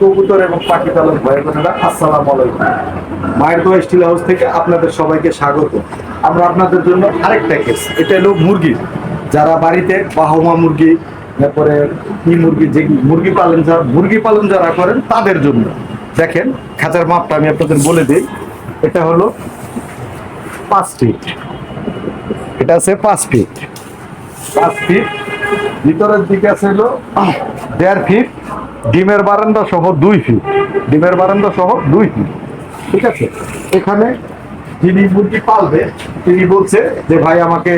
কবুতর এবং পাখি ভাই বোনেরা আসসালাম আলাইকুম। মায়ের দোয়া স্টিল হাউস থেকে আপনাদের সবাইকে স্বাগত। আমরা আপনাদের জন্য আরেকটা কেস এটা হলো মুরগি। যারা বাড়িতে বাহমা মুরগি, তারপরে কি মুরগি, যে মুরগি পালন যারা মুরগি পালন যারা করেন তাদের জন্য। দেখেন, খাঁচার মাপটা আমি আপনাদের বলে দিই। এটা হলো পাঁচ ফিট এটা আছে পাঁচ ফিট পাঁচ ফিট ভিতরের দিকে আছে হলো দেড় ফিট ডিমের বারান্দা সহ দুই ফিট। ডিমের বারান্দা সহ দুই ফিট। ঠিক আছে? এখানে যিনি মুরগি পালবে, তিনি বলছে যে, ভাই, আমাকে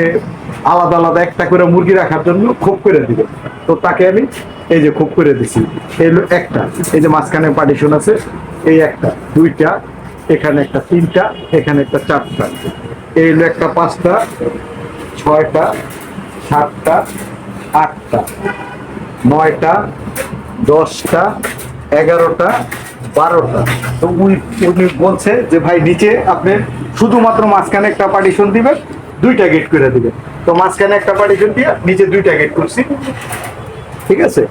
আলাদা আলাদা একটা করে মুরগি রাখার জন্য খোপ করে দিবে তো তাকে আমি এই যে খোপ করে দিছি। এই একটা। এই যে মাঝখানে পার্টিশন আছে, এই একটা, দুইটা, এখানে একটা তিনটা, এখানে একটা চারটা। এই হলো একটা পাঁচটা, ছয়টা, সাতটা, আটটা, নয়টা দশটা, এগারোটা, বারোটা। তো উনি উনি বলছে যে, ভাই, নিচে আপনি শুধুমাত্র মাঝখানে একটা পার্টিশন দিবেন, দুইটা গেট করে দিবেন। তো মাঝখানে একটা পার্টিশন দিয়ে নিচে দুইটা গেট করছি। ঠিক আছে?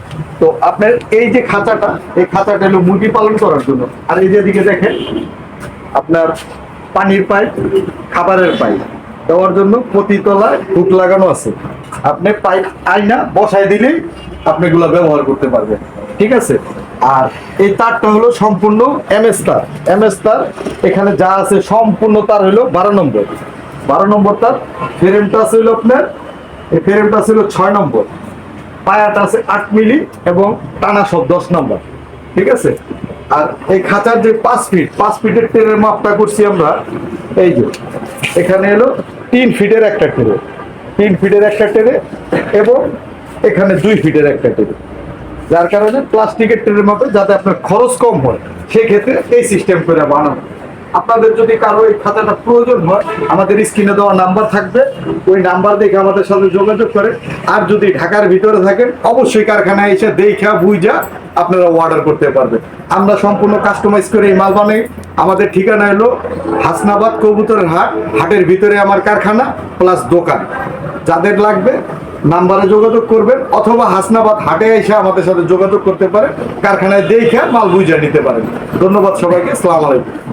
তো আপনার এই যে খাঁচাটা, এই খাঁচাটা হলো মুরগি পালন করার জন্য। আর এই যে দিকে দেখেন, আপনার পানির পাইপ, খাবারের পাইপ। দেওয়ার জন্য প্রতি তলায় হুক লাগানো আছে। আপনি পাইপ আইনা বসাই দিলেই আপনি এগুলো ব্যবহার করতে পারবেন। ঠিক আছে? আর এই তারটা হলো সম্পূর্ণ এমএস তার। এমএস তার এখানে যা আছে সম্পূর্ণ তার হলো বারো নম্বর। বারো নম্বর তার ফ্রেমটা আছে আপনার, এই ফ্রেমটা ছিল ছয় নম্বর। পায়াটা আছে আট মিলি এবং টানা সব দশ নম্বর। ঠিক আছে? আর এই খাঁচার যে পাঁচ ফিট পাঁচ ফিটের ট্রেনের মাপটা করছি আমরা, এই যে, এখানে এলো তিন ফিটের একটা ট্রে তিন ফিটের একটা ট্রে এবং এখানে দুই ফিটের একটা ট্রে। যার কারণে প্লাস্টিকের ট্রেনের মাপে যাতে আপনার খরচ কম হয়, সেক্ষেত্রে এই সিস্টেম করে বানানো। আপনাদের যদি কারও এই খাতাটা প্রয়োজন হয়, আমাদের স্ক্রিনে দেওয়া নাম্বার থাকবে। ওই নাম্বার দেখে আমাদের সাথে যোগাযোগ করে আর যদি ঢাকার ভিতরে থাকেন, অবশ্যই কারখানায় এসে দেখা বুঝা আপনারা অর্ডার করতে পারবেন। আমরা সম্পূর্ণ কাস্টমাইজ করে এই মাল বানাই। আমাদের ঠিকানা হলো হাসনাবাদ কবুতরের হাট, হাটের ভিতরে আমার কারখানা প্লাস দোকান। যাদের লাগবে নাম্বারে যোগাযোগ করবেন, অথবা হাসনাবাদ হাটে এসে আমাদের সাথে যোগাযোগ করতে পারেন, কারখানায় দেখে মাল বুঝে নিতে পারেন। ধন্যবাদ সবাইকে, আসসালামু আলাইকুম।